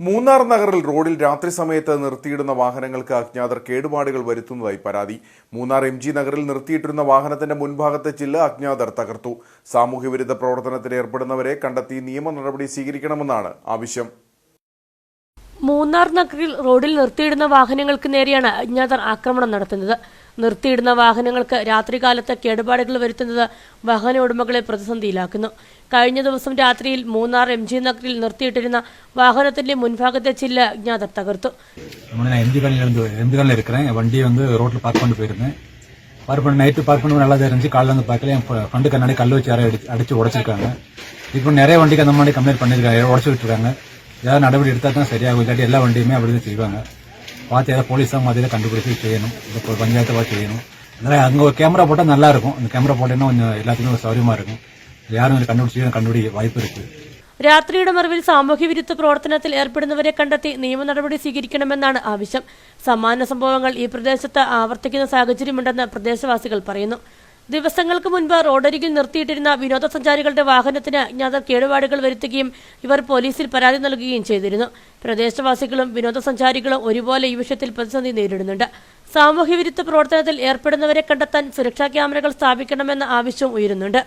മൂന്നാർ നഗറിൽ റോഡിൽ രാത്രി സമയത്ത് നിർത്തിയിടുന്ന വാഹനങ്ങൾക്ക് അജ്ഞാതർ കേടുപാടുകൾ വരുത്തുന്നതായി പരാതി. മൂന്നാർ എം ജി നഗറിൽ നിർത്തിയിട്ടിരുന്ന വാഹനത്തിന്റെ മുൻഭാഗത്തെ ചില്ല് അജ്ഞാതർ തകർത്തു. സാമൂഹ്യവിരുദ്ധ പ്രവർത്തനത്തിൽ ഏർപ്പെടുന്നവരെ കണ്ടെത്തി നിയമ നടപടി സ്വീകരിക്കണമെന്നാണ് ആവശ്യം. മൂന്നാർ നഗറിൽ റോഡിൽ നിർത്തിയിടുന്ന വാഹനങ്ങൾക്ക് നേരെയാണ് അജ്ഞാതർ ആക്രമണം നടത്തുന്നത് നിർത്തിയിടുന്ന വാഹനങ്ങൾക്ക് രാത്രികാലത്ത് കേടുപാടുകൾ വരുത്തുന്നത് വാഹന ഉടമകളെ പ്രതിസന്ധിയിലാക്കുന്നു കഴിഞ്ഞ ദിവസം രാത്രിയിൽ മൂന്നാർ എം ജി നഗറിൽ നിർത്തിയിട്ടിരുന്ന വാഹനത്തിന്റെ മുൻഭാഗത്തെ ചില്ല് അജ്ഞാതർ തകർത്തു நான் எம்ஜி கல்லில் இருந்து எம்ஜி கல்லில் இருக்கிறேன் என் வண்டியை வந்து ரோட்டில் பார்க் பண்ணி போயிருந்தேன் பார்க் பண்ணி நைட்டு பார்க் பண்ணி நல்லா தான் இருந்துச்சு காலைல வந்து பார்க்கல என் ஃப்ரெண்டு கண்ணாடி கல் வச்சு யாரை அடிச்சு அடிச்சு உடச்சிருக்காங்க இப்போ நிறைய வண்டிக்கு அந்த மாதிரி கம்ப்ளைண்ட் பண்ணியிருக்காங்க உடச்சிட்டு இருக்காங்க ஏதாவது நடவடிக்கை எடுத்தால் தான் சரியாகும் இல்லாட்டி எல்லா வண்டியுமே அப்படி தான் செய்வாங்க பார்த்து ஏதாவது போலீஸாக மாதிரி கண்டுபிடிச்சு செய்யணும் இப்போ பஞ்சாயத்து பார்த்து செய்யணும் அதனால் அங்கே ஒரு கேமரா போட்டால் நல்லா இருக்கும் அந்த கேமரா போட்டேன்னா கொஞ்சம் எல்லாத்துக்குமே ஒரு சௌரியமாக இருக்கும் யாரும் இதை கண்டுபிடிச்சி கண்டுபிடிக்க வாய்ப்பு இருக்குது രാത്രിയുടെ മറവിൽ സാമൂഹ്യവിരുദ്ധ പ്രവർത്തനത്തിൽ ഏർപ്പെടുന്നവരെ കണ്ടെത്തി നിയമ നടപടി സ്വീകരിക്കണമെന്നാണ് ആവശ്യം സമാന സംഭവങ്ങൾ ഈ പ്രദേശത്ത് ആവർത്തിക്കുന്ന സാഹചര്യമുണ്ടെന്ന് പ്രദേശവാസികൾ പറയുന്നു ദിവസങ്ങൾക്ക് മുൻപ് റോഡരികിൽ നിർത്തിയിട്ടിരുന്ന വിനോദസഞ്ചാരികളുടെ വാഹനത്തിന് അജ്ഞാതർ കേടുപാടുകൾ വരുത്തുകയും ഇവർ പോലീസിൽ പരാതി നൽകുകയും ചെയ്തിരുന്നു. പ്രദേശവാസികളും വിനോദസഞ്ചാരികളും ഒരുപോലെ ഈ വിഷയത്തിൽ പ്രതിസന്ധി നേരിടുന്നുണ്ട്. സാമൂഹ്യവിരുദ്ധ പ്രവർത്തനത്തിൽ ഏർപ്പെടുന്നവരെ കണ്ടെത്താൻ സുരക്ഷാ ക്യാമറകൾ സ്ഥാപിക്കണമെന്ന ആവശ്യം ഉയരുന്നുണ്ട്.